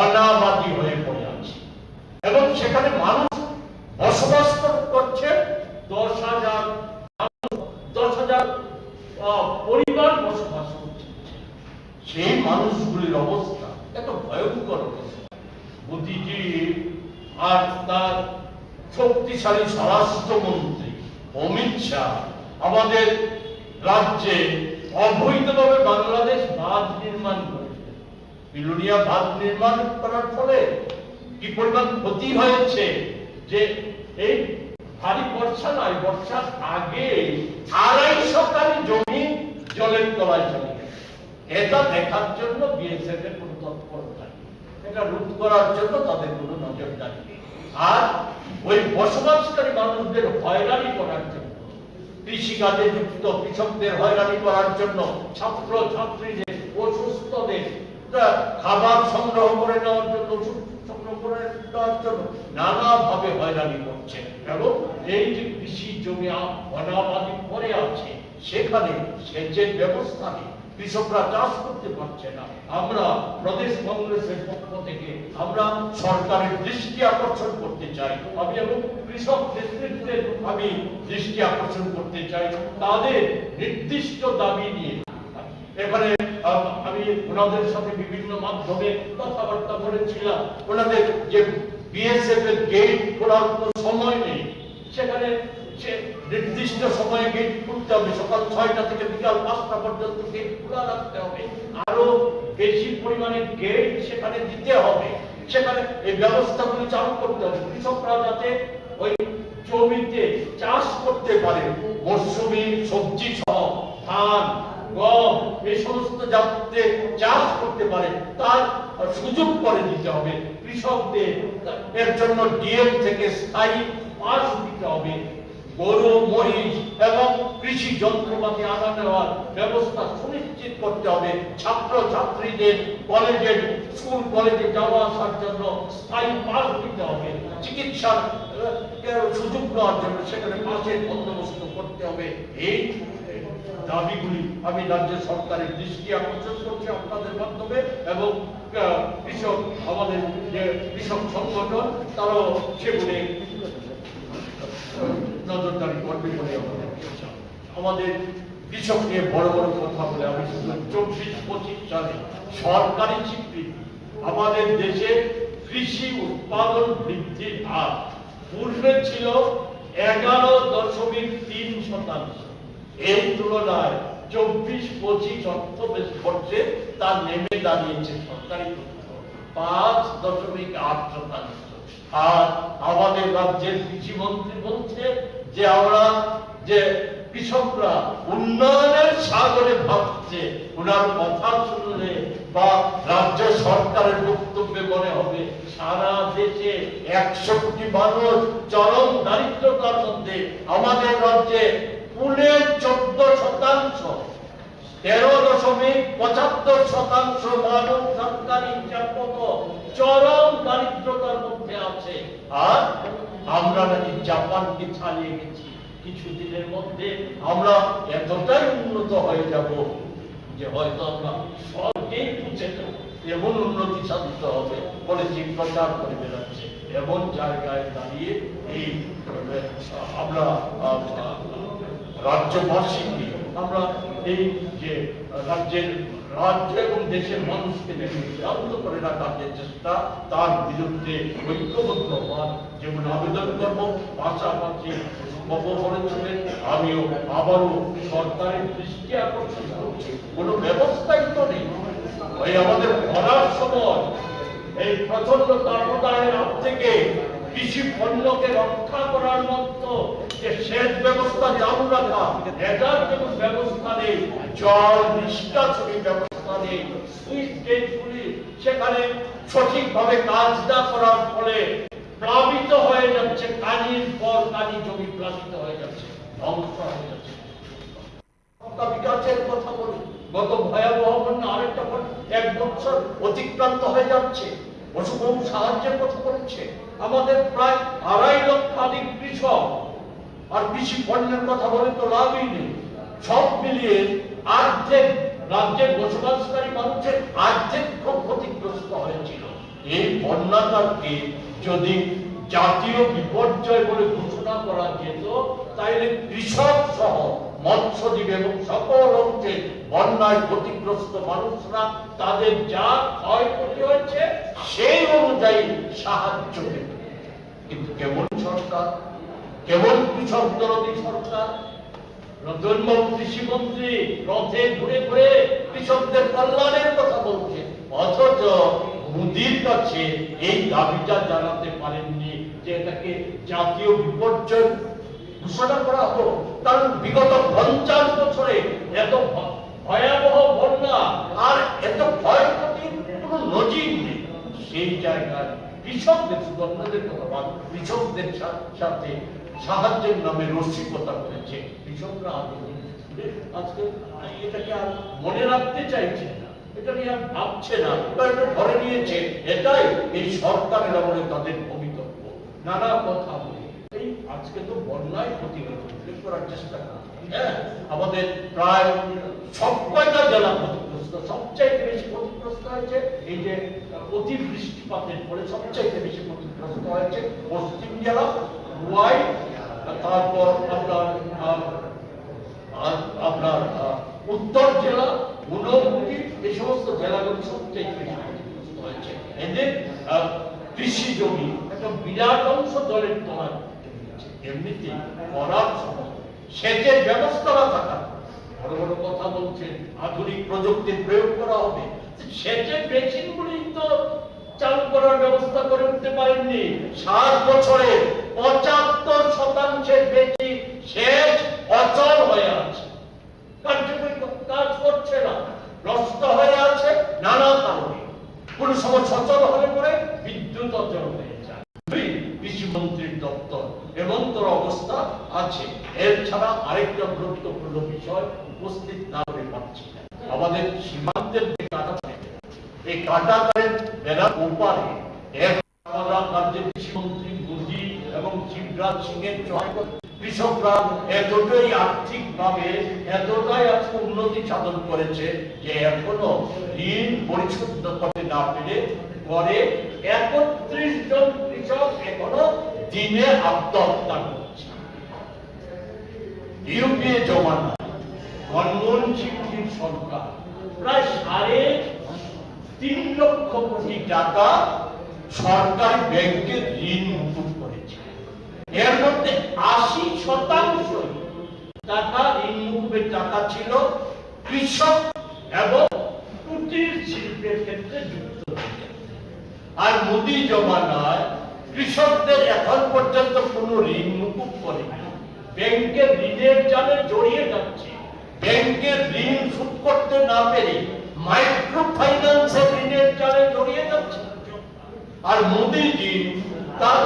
অনাবাদী হয়ে পড়ে আছে। এবং সেখানে মানুষ বসবাস করছে দশ হাজার দশ হাজার পরিবার বসবাস করছে। সেই মানুষগুলির অবস্থা এত ভয়ঙ্কর অবস্থা। মোদিজি আর তার শক্তিশালী স্বরাষ্ট্রমন্ত্রী অমিত শাহ আমাদের রাজ্যে অবৈধভাবে বাংলাদেশ বাঁধ নির্মাণ করেছে বিলুনিয়া বাঁধ নির্মাণ করার ফলে কি পরিমাণ ক্ষতি হয়েছে যে এই ভারী বর্ষা নয়, বর্ষার আগে আড়াইশো কারি জমি জলের তলায় চলে এটা দেখার জন্য বিএসএফ এর কোনো তৎপরতা এটা রোধ করার জন্য তাদের কোনো নজরদারি নেই। আর ওই বসবাসকারী মানুষদের হয়রানি করার জন্য, কৃষিকাজে যুক্ত কৃষকদের হয়রানি করার জন্য ছাত্র ছাত্রীদের অসুস্থদের খাবার সংগ্রহ করে নেওয়ার জন্য আমরা প্রদেশ কংগ্রেসের পক্ষ থেকে আমরা সরকারের দৃষ্টি আকর্ষণ করতে চাই। আমি এবং কৃষক নেতৃত্বের আমি দৃষ্টি আকর্ষণ করতে চাই। তাদের নির্দিষ্ট দাবি নিয়ে। এখানে আমি ওনাদের সাথে বিভিন্ন মাধ্যমে কথাবার্তা বলেছিলাম। ওনাদের যে বিএসএফ এর গেট খোলার কোনো সময় নেই। সেখানে সে নির্দিষ্ট সময়ে গেট খুলতে হবে। সকাল ছয়টা থেকে বিকাল পাঁচটা পর্যন্ত গেট খোলা রাখতে হবে। আরও বেশি পরিমাণে গেট সেখানে দিতে হবে। সেখানে এই ব্যবস্থাগুলো চালু করতে হবে। কৃষকরা যাতে ওই জমিতে চাষ করতে পারে। মৌসুমী সবজি সহ ধান গম এই সমস্ত যাতে চাষ করতে পারে, তার সুযোগ করে দিতে হবে কৃষকদের। এর জন্য ডিএম থেকে স্থায়ী পাস দিতে হবে। গরু, মহিষ এবং কৃষি যন্ত্রপাতি আনা নেওয়ার ব্যবস্থা সুনিশ্চিত করতে হবে। ছাত্র ছাত্রীদের কলেজের স্কুল কলেজে যাওয়া আসার জন্য স্থায়ী পাস দিতে হবে। চিকিৎসার সুযোগ দেওয়ার জন্য সেখানে পাশের বন্দোবস্ত করতে হবে। এই দাবিগুলি আমি রাজ্য সরকারের দৃষ্টি আকর্ষণ করছি আপনাদের মাধ্যমে এবং কৃষক, আমাদের যে কৃষক সংগঠন, তারাও সেগুলি নজরদারি করবে বলে আমাদের কৃষক নিয়ে বড় বড় কথা বলে আমি শুধু চব্বিশ, পঁচিশ সালে সরকারি স্বীকৃতি। আমাদের দেশে কৃষি উৎপাদন বৃদ্ধির হার পূর্বে ছিল এগারো দশমিক তিন শতাংশ। এই তুলনায় চব্বিশ, পঁচিশ অর্থ বর্ষে তা নেমে দাঁড়িয়েছে সরকারি পাঁচ দশমিক আট শতাংশ। আর আমাদের রাজ্যের কৃষি মন্ত্রী বলছে যে আমরা যে কৃষকরা উন্নয়নের সাগরে ভাবছে, ওনার কথা শুনলে বা রাজ্য সরকারের বক্তব্যে মনে হবে, সারা দেশে একশো কোটি মানুষ চরম দারিদ্রতার মধ্যে আমাদের রাজ্যে পুনে চোদ্দ শতাংশ, তেরো দশমিক পঁচাত্তর শতাংশ মানব সরকারি হিসাব চরম দারিদ্রতার মধ্যে আছে। আর আমরা নাকি জাপানকে ছাড়িয়ে গেছি। কিছুদিনের মধ্যে আমরা এতটাই উন্নত হয়ে যাব যে হয়তো আমরা সবকেই পুছে দেব এমন উন্নতি সাধিত হবে বলে প্রচার করে বেড়াচ্ছে। এমন জায়গায় দাঁড়িয়ে এই আমরা রাজ্যবাসীকে আমরা এই যে রাজ্যের রাজ্য এবং দেশের মানুষকে বিভ্রান্ত করে রাখার যে চেষ্টা, তার বিরুদ্ধে ঐক্যবদ্ধ হওয়ার যেমন আবেদন করব, পাশাপাশি করেছিলেন আমিও আবারও সরকারের দৃষ্টি আকর্ষণ করছি। কোনো ব্যবস্থাই তো নেই। ওই আমাদের ভরার সময় এই প্রচণ্ড তাপদাহের হাত থেকে কৃষি পণ্যকে রক্ষা করার মতো যে সেচ ব্যবস্থা চালু রাখা এটার যেমন ব্যবস্থা নেই, জল নিষ্কাশনী ব্যবস্থা নেই, সুইচ গেটগুলি সেখানে সঠিকভাবে কাজ না করার ফলে প্লাবিত হয়ে যাচ্ছে কানির পর কানি জমি প্লাবিত হয়ে যাচ্ছে, ধ্বংস হয়ে যাচ্ছে। বিকাশের কথা বলি, গত ভয়াবহ বন্যা আরেকটা এক বছর অতিক্রান্ত হয়ে যাচ্ছে। পশুবহু সাহায্যের কথা বলেছে। আমাদের প্রায় আড়াই লক্ষাধিক কৃষক আর কৃষি পণ্যের কথা বলে তো লাভই নেই। সব মিলিয়ে অর্ধেক রাজ্যের বসবাসকারী মানুষের আর্ধেক ক্ষতিগ্রস্ত হয়েছিল। এই বন্যাটাকে যদি জাতীয় বিপর্যয় বলে ঘোষণা করা যেত, তাইলে কৃষক সহ মৎস্যজীবী এবং সকল অংশে বন্যায় ক্ষতিগ্রস্ত মানুষরা তাদের যা ক্ষয়ক্ষতি হয়েছে, সেই অনুযায়ী সাহায্য পেত কিন্তু কেমন সরকার? কেমন কৃষক দরদী সরকার? রথে ঘুরে ঘুরে কৃষকদের কল্যাণের কথা বলছে। অথচ মোদির কাছে এই দাবিটা জানাতে পারেননি যে এটাকে জাতীয় বিপর্যয় ঘোষণা করা হোক। কারণ বিগত পঞ্চাশ বছরে এত ভয়াবহ বন্যা। আর এত ক্ষয়ক্ষতির কোনো নজির নেই। সেই জায়গায় কৃষকদের শুধু কথা বাদ কৃষকদের সাথে সাহায্যের নামে রসিকতা করেছে। কৃষকরা করে আজকে এটাকে আর মনে রাখতে চাইছে না। এটা নিয়ে আর ভাবছে না। বা এটা ধরে নিয়েছে। এটাই এই সরকারের আমলে তাদের ভবিতব্য। নানা কথা বলে। এই আজকে তো বন্যায় ক্ষতি হয়েছে করার চেষ্টা হ্যাঁ আমাদের প্রায় সব কয়টা জেলা ক্ষতিগ্রস্ত? সবচাইতে বেশি ক্ষতিগ্রস্ত হয়েছে এই যে অতি বৃষ্টিপাতের ফলে সবচাইতে বেশি ক্ষতিগ্রস্ত হয়েছে পশ্চিম জেলা তারপর আপনার আপনার উত্তর জেলা ঊনমুখী এই সমস্ত জেলাগুলি সবচেয়ে বেশি ক্ষতিগ্রস্ত হয়েছে। এদের কৃষি জমি, একটা বিরাট অংশ জলের তলায় এমনিতে করার সময় সেচের ব্যবস্থা না থাকা। বড় বড় কথা বলছেন আধুনিক প্রযুক্তির প্রয়োগ করা হবে। সেচের মেশিনগুলি তো চালু করার ব্যবস্থা করে উঠতে পারেননি। সাত বছরে পঁচাত্তর শতাংশের বেশি সেচ অচল হয়ে আছে। কার্যকরী কাজ করছে না নষ্ট হয়ে আছে নানা কারণে। কোন সময় সচল হলে পরে বিদ্যুৎ অচল হয়ে যায়। দুই, কৃষিমন্ত্রীর দপ্তর এবং তোর অবস্থা আছে। এর ছাড়া আরেকটা গুরুত্বপূর্ণ বিষয় উপস্থিত না হতে পারছি আমাদের সীমান্তের যে কাটা এই কাটাতারের বেড়ার ওপারে এক রাজ্যের কৃষিমন্ত্রী এবং শিবরাজ সিং এর কৃষকরা এতটাই আর্থিক ভাবে এতটাই আজকে উন্নতি সাধন করেছে যে এখনও ঋণ পরিশোধ করতে না পেরে করে একত্রিশ জন কৃষক এখনও দিনে আত্মহত্যা করছে ইউপিএ জমানা মনমোহন সরকার, প্রায় সাড়ে তিন লক্ষ কোটি টাকা সরকারি ব্যাংকে ঋণ মুকুব করেছে এর মধ্যে আশি শতাংশ টাকা ঋণ মুকুবের টাকা ছিল কৃষক এবং কুটির শিল্পের ক্ষেত্রে যুক্ত। আর মোদি জমানায় কৃষকদের এখন পর্যন্ত কোনো ঋণ মুকুব করে ব্যাংকের ঋণের জালে জড়িয়ে যাচ্ছে। ব্যাংকের ঋণ শোধ করতে না পেরে মাইক্রো ফাইন্যান্সের ঋণের জালে জড়িয়ে যাচ্ছে। আর মোদিজি তার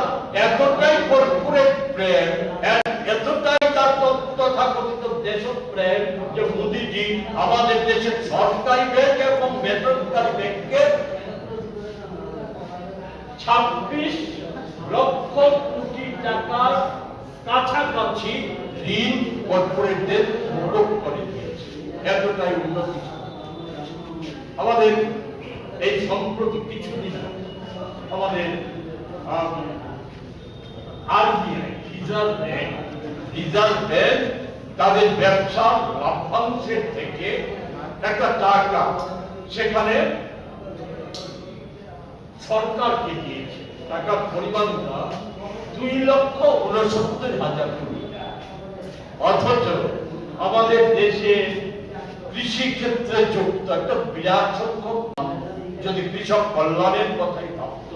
এতটাই কর্পোরেট প্রেম এতটাই তার তথাকথিত দেশপ্রেম যে মোদিজি আমাদের দেশের সরকারি ব্যাংক এবং বেসরকারি ব্যাংকের ছাব্বিশ লক্ষ কোটি টাকার কাছাকাছি ঋণ কর্পোরেটদের করে দিয়েছে। এতটাই উন্নতি। আমাদের এই সম্প্রতি কিছুদিন আমাদের রিজার্ভ তাদের ব্যবসা লাভ্যাংশের থেকে একটা টাকা সেখানে সরকারকে দিয়েছে টাকার পরিমাণটা দুই লক্ষ উনসত্তর হাজার কোটি। অথচ আমাদের দেশে কৃষি ক্ষেত্রে যুক্ত একটা বিরাট সংখ্যক যদি কৃষক কল্যাণের কথাই ভাবত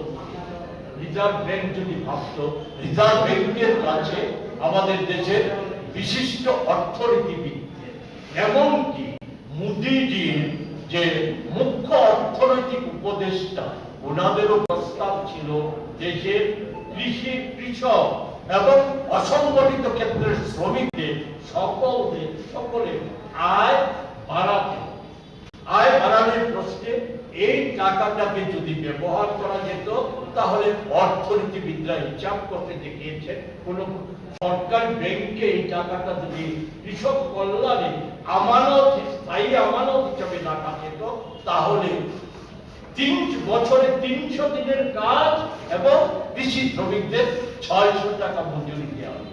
রিজার্ভ ব্যাংক যদি ভাবত রিজার্ভ ব্যাংকের কাছে আমাদের দেশের বিশিষ্ট অর্থনীতিবিদদের এমনকি মোদিজির যে মুখ্য অর্থনৈতিক উপদেষ্টা ওনাদেরও প্রস্তাব ছিল দেশের কৃষি কৃষক এবং অসংগঠিত ক্ষেত্রের শ্রমিকদের সকলদের সকলে আয় বাড়াতে আয় বাড়ানোর প্রশ্নে এই টাকাটাকে যদি ব্যবহার করা যেত, তাহলে অর্থনীতিবিদরা হিসাব করতে দেখিয়েছে কোন সরকারি ব্যাংকে এই টাকাটা যদি কৃষক কল্যাণে আমানত, স্থায়ী আমানত হিসাবে রাখা যেত তাহলে তিন বছরে তিনশো দিনের কাজ এবং কৃষি শ্রমিকদের ছয়শো টাকা মজুরি দেওয়া হবে।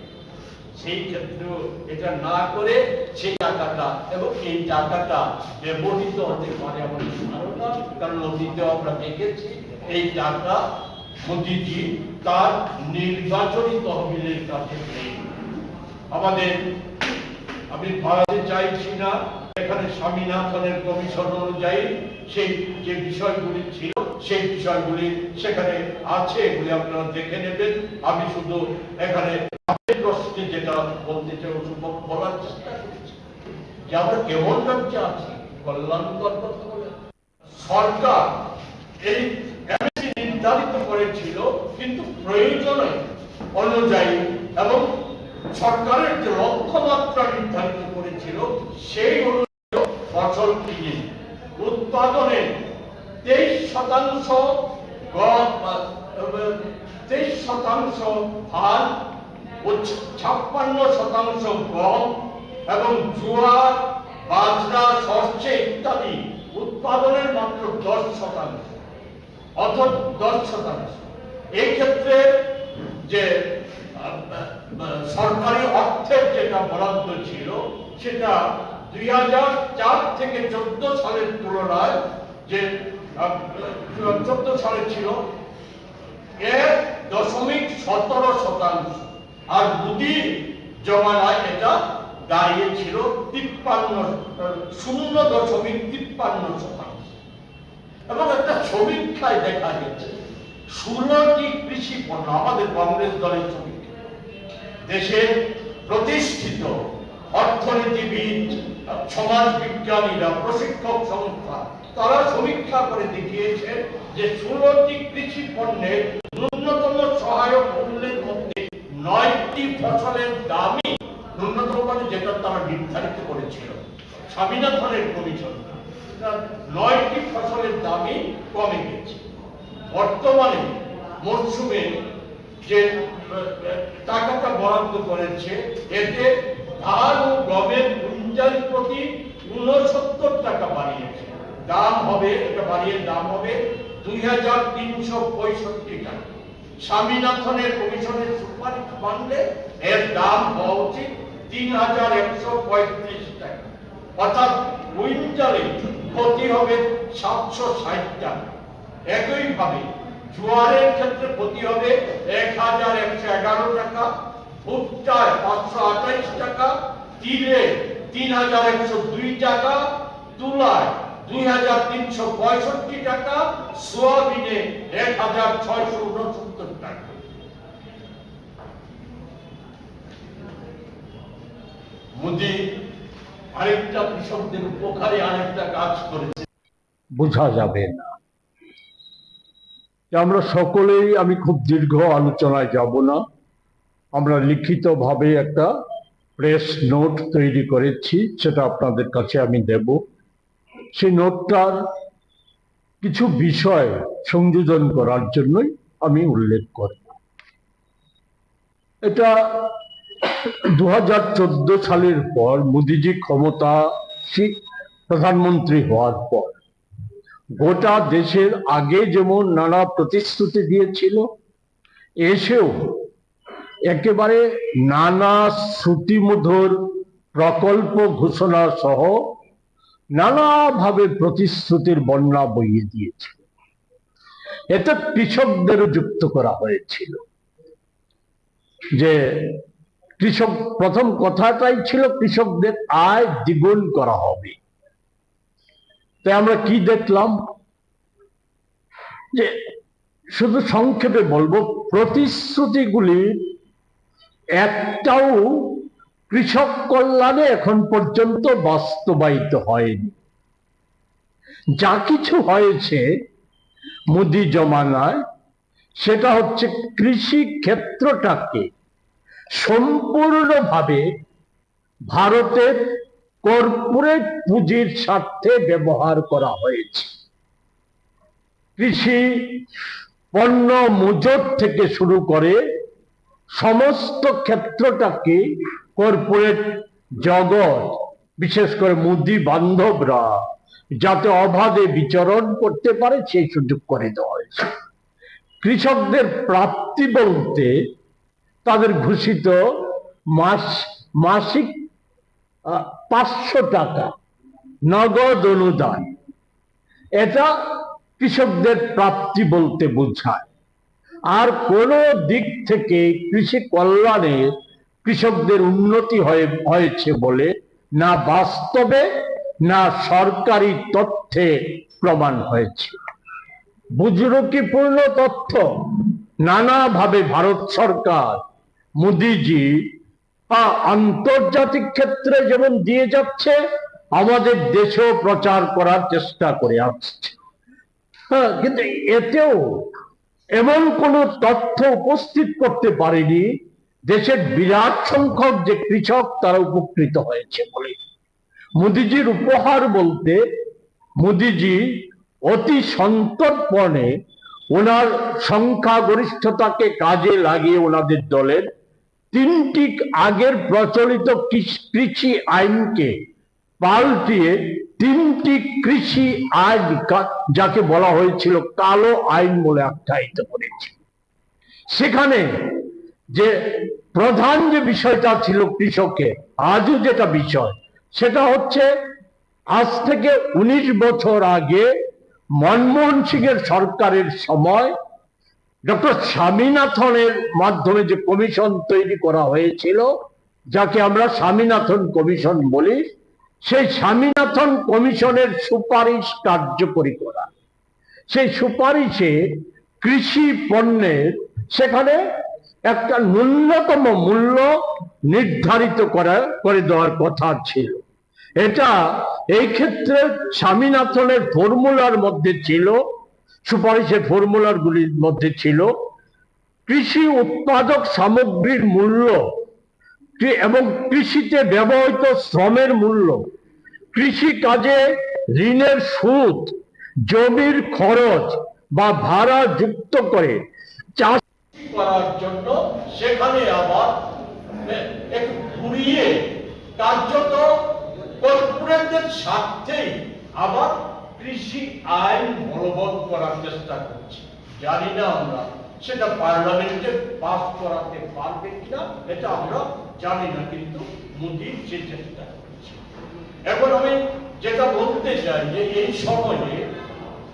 সেই ক্ষেত্রে এটা না করে সেই টাকাটা এবং এই টাকাটা ব্যবহৃত হতে পারে আমাদের ধারণা, কারণ অতীতেও আমরা দেখেছি, এই টাকা মোদিজি তার নির্বাচনী তহবিলের কাছে আমাদের আমি ভারতে চাইছি না। এখানে স্বামীনাথনের কমিশন অনুযায়ী সেই যে বিষয়গুলি ছিল, সেই বিষয়গুলি সেখানে আছে এগুলি আপনারা দেখে নেবেন। আমি শুধু এখানে প্রশ্নে যেটা বলতে চাই বলার চেষ্টা করেছি। যে আমরা কেমন রাজ্যে আছি, কল্যাণকর কথা বলে। সরকার এই নির্ধারিত করেছিল, কিন্তু প্রয়োজনে অনুযায়ী এবং সরকারের যে লক্ষ্যমাত্রা নির্ধারিত করেছিল, সেই অনুযায়ী ফসল কিনে, উৎপাদনে তেইশ শতাংশ তেইশ শতাংশ ধান ছাপ্পান্ন শতাংশ গম এবং জোয়ার, বাজরা, সর্ষে ইত্যাদি উৎপাদনের মাত্র দশ শতাংশ, অর্থাৎ দশ শতাংশ। এই ক্ষেত্রে যে সরকারি অর্থের যেটা বরাদ্দ ছিল, সেটা দুই হাজার চার থেকে চোদ্দ সালের তুলনায় যে চোদ্দ সালে ছিল, এক দশমিক সতেরো শতাংশ। আর মোদি জমানায় এটা দাঁড়িয়েছিল তিপ্পান্ন, শূন্য দশমিক তিপ্পান্ন শতাংশ। এবং একটা সমীক্ষায় দেখা গেছে, ষোলোটি কৃষি পণ্য, আমাদের কংগ্রেস দলের সমীক্ষা দেশের প্রতিষ্ঠিত অর্থনীতিবিদ, সমাজ বিজ্ঞানীরা, প্রশিক্ষক সংস্থা, তারা সমীক্ষা করে দেখিয়েছে যে ষোলোটি কৃষি পণ্যের ন্যূনতম সহায়ক মূল্যের মধ্যে নয়টি ফসলের দামই ন্যূনতম মানে যেটা তারা নির্ধারিত করেছিল। স্বামীনাথনের কমিশন নয়টি ফসলের দামই কমে গেছে। বর্তমানে মরশুমে যে টাকাটা বরাদ্দ করেছে। এতে ধান ও গমের কুইন্টাল প্রতি উনসত্তর টাকা বাড়িয়েছে। দাম হবে, এটা বাড়িয়ে দাম হবে দুই হাজার তিনশো পঁয়ষট্টি টাকা। স্বামীনাথনের কমিশনের সুপারিশ মানলে এর দাম হওয়া উচিত তিন হাজার একশো পঁয়ত্রিশ টাকা। অর্থাৎ কুইন্টালে ক্ষতি হবে সাতশো ষাট টাকা। একইভাবে জোয়ারের ক্ষেত্রে ক্ষতি হবে এক হাজার একশো এগারো টাকা ভুট্টায় পাঁচশো আঠাইশ টাকা তিলে তিন হাজার একশো দুই টাকা, তুলায় দুই হাজার তিনশো পঁয়ষট্টি টাকা, সোয়াবিনে এক হাজার ছয়শো উনসত্তর টাকা। মোদি আরেকটা কৃষকদের উপকারে আরেকটা কাজ করেছে। বোঝা যাবে না। আমরা সকলেই, আমি খুব দীর্ঘ আলোচনায় যাব না। আমরা লিখিতভাবে একটা প্রেস নোট তৈরি করেছি, সেটা আপনাদের কাছে আমি দেব। সেই নোটটার কিছু বিষয় সংযোজন করার জন্যই আমি উল্লেখ করব। এটা দু হাজার চোদ্দ সালের পর মোদিজি ক্ষমতা প্রধানমন্ত্রী হওয়ার পর গোটা দেশের আগে যেমন নানা প্রতিশ্রুতি দিয়েছিল, এসেও একেবারে নানা শ্রুতিমধুর প্রকল্প ঘোষণা সহ নানাভাবে প্রতিশ্রুতির বন্যা বইয়ে দিয়েছিল এতে কৃষকদেরও যুক্ত করা হয়েছিল। যে কৃষক, প্রথম কথাটাই ছিল, কৃষকদের আয় দ্বিগুণ করা হবে। তাই আমরা কি দেখলাম? যে শুধু সংক্ষেপে বলব, প্রতিশ্রুতিগুলি একটাও কৃষক কল্যাণে এখন পর্যন্ত বাস্তবায়িত হয়নি। যা কিছু হয়েছে মোদি জমানায়, সেটা হচ্ছে কৃষি ক্ষেত্রটাকে সম্পূর্ণভাবে ভারতের কর্পোরেট পুঁজির স্বার্থে ব্যবহার করা হয়েছে। কৃষি পণ্য মজুত থেকে শুরু করে সমস্ত ক্ষেত্রটাকে কর্পোরেট জগৎ, বিশেষ করে মুদি বান্ধবরা, যাতে অবাধে বিচরণ করতে পারে, সেই সুযোগ করে দেওয়া হয়েছে। কৃষকদের প্রাপ্তি বলতে তাদের ঘোষিত মাস, মাসিক পাঁচশো টাকা নগদ অনুদান। এটা কৃষকদের প্রাপ্তি বলতে বোঝায়। আর কোন দিক থেকে কৃষি কল্যাণে কৃষকদের উন্নতি হয়ে, হয়েছে বলে না বাস্তবে, না সরকারি তথ্যে প্রমাণ হয়েছে। বুজরুকিপূর্ণ তথ্য, নানাভাবে ভারত সরকার, মোদিজি আন্তর্জাতিক ক্ষেত্রে যেমন দিয়ে যাচ্ছে, আমাদের দেশেও প্রচার করার চেষ্টা করে আসছে। হ্যাঁ কিন্তু এতেও এমন কোন তথ্য উপস্থিত করতে পারেনি দেশের বিরাট সংখ্যক যে কৃষক তারা উপকৃত হয়েছে বলে। মোদিজির উপহার বলতে মোদিজি অতি সন্তর্পণে ওনার সংখ্যাগরিষ্ঠতাকে কাজে লাগিয়ে ওনাদের দলের তিনটি আগের প্রচলিত কৃষ- আইনকে পাল্টিয়ে তিনটি কৃষি আইন যাকে বলা হয়েছিল কালো আইন বলে আখ্যায়িত করেছে। সেখানে যে প্রধান যে বিষয়টা ছিল কৃষকের আজও যেটা বিষয়, সেটা হচ্ছে আজ থেকে উনিশ বছর আগে মনমোহন সিং এর সরকারের সময় ডক্টর স্বামীনাথনের মাধ্যমে যে কমিশন তৈরি করা হয়েছিল, যাকে আমরা স্বামীনাথন কমিশন বলি সেই স্বামীনাথন কমিশনের সুপারিশ কার্যকরী করা। সেই সুপারিশে কৃষি পণ্যের সেখানে একটা ন্যূনতম মূল্য নির্ধারিত করা, করে দেওয়ার কথা ছিল। এটা এই ক্ষেত্রে স্বামীনাথনের ফর্মুলার মধ্যে ছিল, সুপারিশের ফর্মুলার গুলির মধ্যে ছিল। কৃষি উৎপাদক সামগ্রীর মূল্য, এবং কৃষিতে ব্যবহৃত শ্রমের মূল্য কৃষি কাজে ঋণের সুদ, জমির খরচ বা ভাড়া যুক্ত করে চাষ করার জন্য সেখানে আবার একটু ঘুরিয়ে কার্যত কর্পোরেটদের স্বার্থেই আবার কৃষি আইন বলবৎ করার চেষ্টা করছে। জানি না আমরা সেটা পার্লামেন্টে পাস করাতে পারবে কিনা, এটা আমরা জানি না, কিন্তু মোদী সে চেষ্টা করছে। এখন আমি যেটা বলতে চাই যে এই সময়ে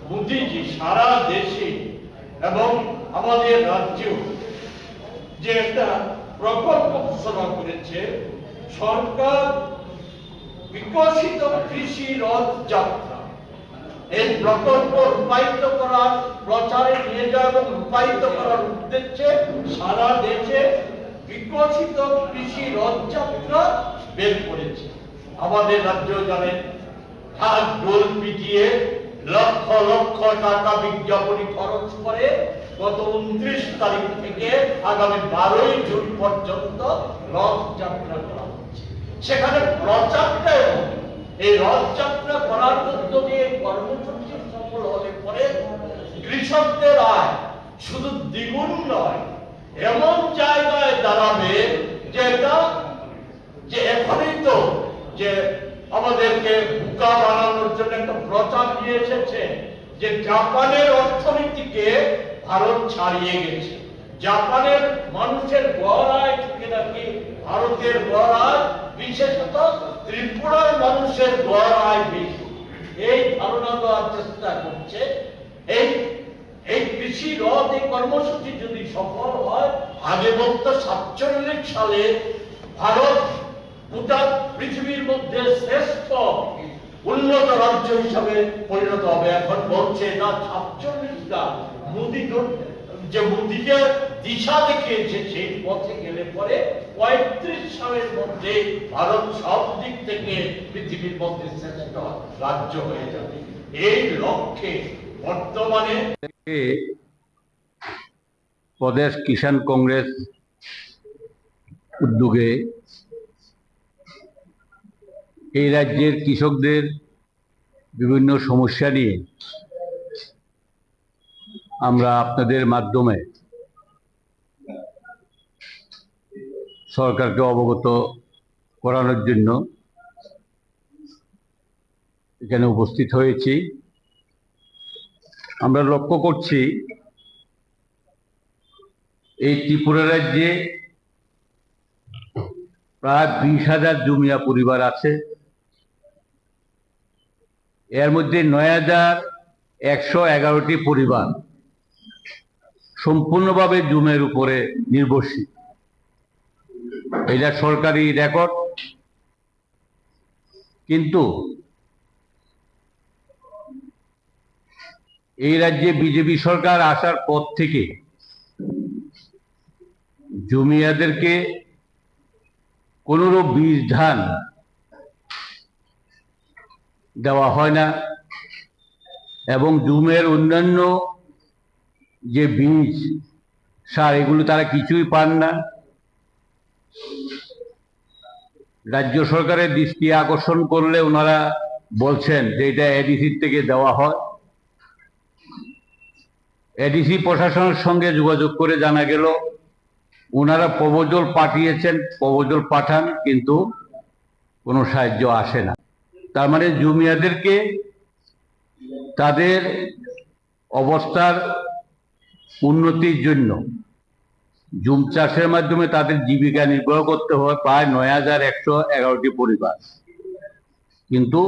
মোদীজি সারা দেশে এবং আমাদের রাজ্যেও যে একটা প্রকল্প ঘোষণা করেছে, সরকার বিকশিত কৃষি রথ যাত্রা এই প্রকল্প রূপায়িত করার, প্রচারে নিয়ে যাওয়া এবং রূপায়িত করার উদ্দেশ্যে সারা দেশে বিকশিত কৃষি রথযাত্রা বের করেছে আমাদের রাজ্য জানেন হাত ডোল পিটিয়ে লক্ষ লক্ষ টাকা বিজ্ঞাপনী খরচ করে গত উনত্রিশ তারিখ থেকে আগামী বারোই জুন পর্যন্ত রথযাত্রা করা হচ্ছে সেখানে হবে। এই রথযাত্রা করার মধ্য দিয়ে কর্মসূচি সফল হলে পরে কৃষকদের আয় শুধু দ্বিগুণ নয় এমন জায়গায় দাঁড়াবে যেটা যে এখনই তো যে আমাদেরকে বোকা বানানোর জন্য একটা প্রচার নিয়ে এসেছে যে জাপানের অর্থনীতিকে ভারত ছাড়িয়ে গেছে। জাপানের মানুষের গড় আয় নাকি ভারতের গড় আয় বিশেষত ত্রিপুরার মানুষের গড় আয় বেশি এই ধারণা দেওয়ার চেষ্টা করছে, এই এই কৃষি রথ, এই কর্মসূচি যদি সফল হয়, আগে বলতো সাতচল্লিশ সালে ভারত গোটা পৃথিবীর মধ্যে শ্রেষ্ঠ উন্নত রাজ্য হিসাবে পরিণত হবে। এখন বলছে, না, সাতচল্লিশটা মোদী যে মোদীকে দিশা দেখিয়েছে, সেই পথে গেলে পরে পঁয়ত্রিশ সালের মধ্যে ভারত সব দিক থেকে পৃথিবীর মধ্যে শ্রেষ্ঠ রাজ্য হয়ে যাবে। এই লক্ষ্যে বর্তমানে প্রদেশ কিষাণ কংগ্রেস উদ্যোগে এই রাজ্যের কৃষকদের বিভিন্ন সমস্যা নিয়ে আমরা আপনাদের মাধ্যমে সরকারকে অবগত করানোর জন্য এখানে উপস্থিত হয়েছি। আমরা লক্ষ্য করছি এই ত্রিপুরা রাজ্যে প্রায় বিশ হাজার জমিয়া পরিবার আছে। এর মধ্যে নয় হাজার একশো এগারোটি পরিবার সম্পূর্ণভাবে জুমের উপরে নির্ভরশীল। এটা সরকারি রেকর্ড কিন্তু এই রাজ্যে বিজেপি সরকার আসার পর থেকে জমিয়াদেরকে কোনোরূপ বীজ ধান দেওয়া হয় না এবং জুমের অন্যান্য যে বীজ, সার, এগুলো তারা কিছুই পান না। রাজ্য সরকারের দৃষ্টি আকর্ষণ করলে ওনারা বলছেন যে এটা এডিসির থেকে দেওয়া হয়। এডিসি প্রশাসনের সঙ্গে যোগাযোগ করে জানা গেল ওনারা প্রবজল পাঠিয়েছেন, প্রবজল পাঠান, কিন্তু কোনো সাহায্য আসে না। তার মানে জুমিয়াদেরকে তাদের অবস্থার উন্নতির জন্য জুম চাষের মাধ্যমে তাদের জীবিকা নির্বাহ করতে হয়, প্রায় নয় হাজার একশো এগারোটি পরিবার। কিন্তু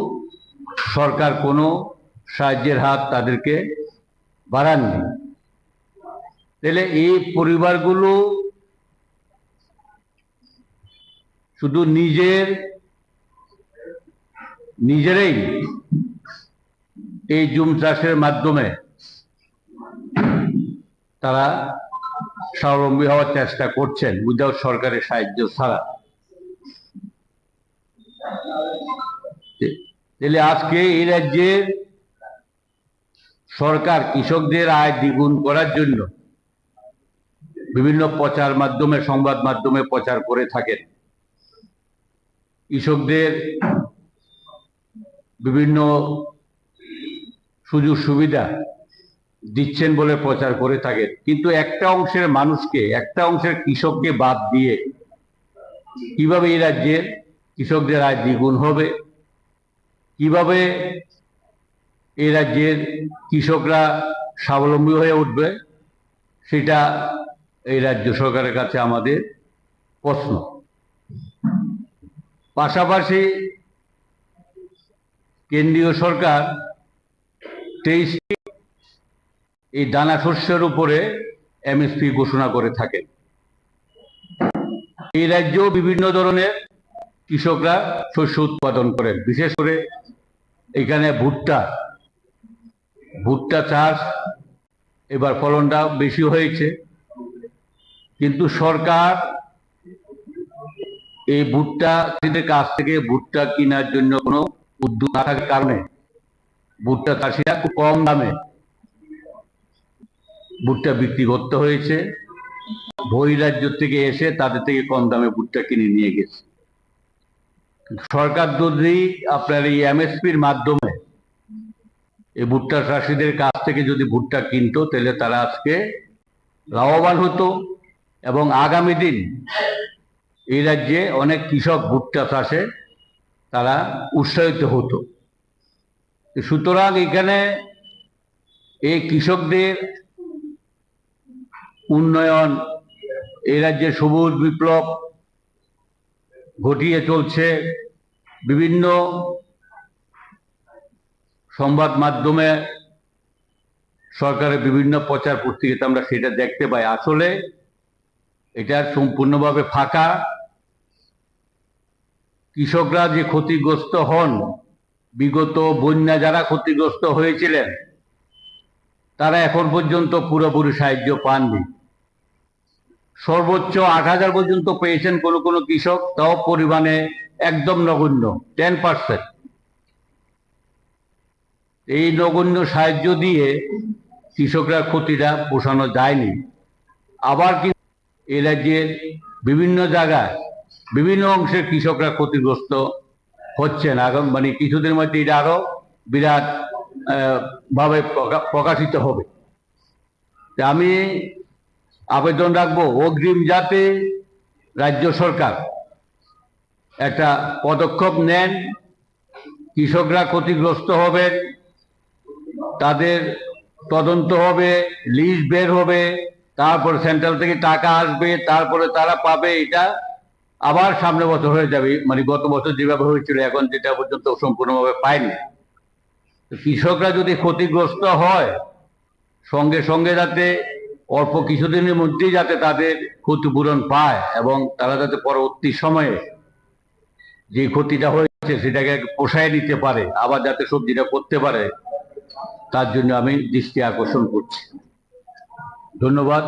সরকার কোনো সাহায্যের হাত তাদেরকে বাড়াননি। তাহলে এই পরিবারগুলো শুধু নিজের, নিজেরাই এই জুম চাষের মাধ্যমে তারা স্বাবলম্বী হওয়ার চেষ্টা করছেন উইদাউট সরকারের সাহায্য ছাড়া। তাহলে আজকে এই রাজ্যের সরকার কৃষকদের আয় দ্বিগুণ করার জন্য বিভিন্ন প্রচার মাধ্যমে, সংবাদ মাধ্যমে প্রচার করে থাকেন। কৃষকদের বিভিন্ন সুযোগ সুবিধা দিচ্ছেন বলে প্রচার করে থাকেন। কিন্তু একটা অংশের মানুষকে, একটা অংশের কৃষককে বাদ দিয়ে কীভাবে এই রাজ্যের কৃষকদের আয় দ্বিগুণ হবে? কীভাবে এই রাজ্যের কৃষকরা স্বাবলম্বী হয়ে উঠবে, সেটা এই রাজ্য সরকারের কাছে আমাদের প্রশ্ন। পাশাপাশি কেন্দ্রীয় সরকার তেইশ এই দানা শস্যের উপরে এমএসপি ঘোষণা করে থাকেন। এই রাজ্যেও বিভিন্ন ধরনের কৃষকরা শস্য উৎপাদন করেন, বিশেষ করে এখানে ভুট্টা ভুট্টা চাষ, এবার ফলনটা বেশি হয়েছে। কিন্তু সরকার এই ভুট্টা কাছ থেকে ভুট্টা কেনার জন্য কোনো উদ্যোগ না থাকার কারণে ভুট্টা চাষিরা খুব কম দামে ভুট্টা বিক্রি করতে হয়েছে। বহি রাজ্য থেকে এসে তাদের থেকে কম দামে ভুট্টা কিনে নিয়ে গেছে। সরকার যদি আপনার এই এমএসপির মাধ্যমে এই ভুট্টা চাষিদের কাছ থেকে যদি ভুট্টা কিনতো, তাহলে তারা আজকে লাভবান হতো। এবং আগামী দিন এই রাজ্যে অনেক কৃষক ভুট্টা চাষে তারা উৎসাহিত হতো। সুতরাং এখানে এই কৃষকদের উন্নয়ন, এই রাজ্যে সবুজ বিপ্লব ঘটিয়ে চলছে। বিভিন্ন সংবাদ মাধ্যমে সরকারের বিভিন্ন প্রচার পত্রিকাতে আমরা সেটা দেখতে পাই। আসলে এটা সম্পূর্ণভাবে ফাঁকা। কৃষকরা যে ক্ষতিগ্রস্ত হন, বিগত বন্যা যারা ক্ষতিগ্রস্ত হয়েছিলেন, তারা এখন পর্যন্ত পুরোপুরি সাহায্য পাননি। সর্বোচ্চ আট হাজার পর্যন্ত পেয়েছেন কোনো কোনো কৃষক, তাও পরিমাণে একদম নগণ্য টেন পার্সেন্ট এই নগণ্য সাহায্য দিয়ে কৃষকরা ক্ষতিটা পোষানো যায়নি। আবার কিন্তু এই রাজ্যের বিভিন্ন জায়গায় বিভিন্ন অংশের কৃষকরা ক্ষতিগ্রস্ত হচ্ছেন। আগাম মানে কিছুদিনের মধ্যে এটা আরও বিরাট ভাবে প্রকা- প্রকাশিত হবে। আমি আবেদন রাখব, অগ্রিম যাতে রাজ্য সরকার একটা পদক্ষেপ নেন, কৃষকরা ক্ষতিগ্রস্ত হবেন তাদের তদন্ত হবে লিস্ট বের হবে, তারপর সেন্ট্রাল থেকে টাকা আসবে, তারপরে তারা পাবে, এটা আবার সামনে বছর হয়ে যাবে। মানে গত বছর যেভাবে হয়েছিল, এখন যেটা পর্যন্ত সম্পূর্ণভাবে পায়নি কৃষকরা যদি ক্ষতিগ্রস্ত হয়, সঙ্গে সঙ্গে যাতে অল্প কিছুদিনের মধ্যেই যাতে তাদের ক্ষতিপূরণ পায় এবং তারা যাতে পরবর্তী সময়ে যে ক্ষতিটা হয়েছে, সেটাকে পোষায় নিতে পারে, আবার যাতে সবজিটা করতে পারে তার জন্য আমি দৃষ্টি আকর্ষণ করছি। ধন্যবাদ।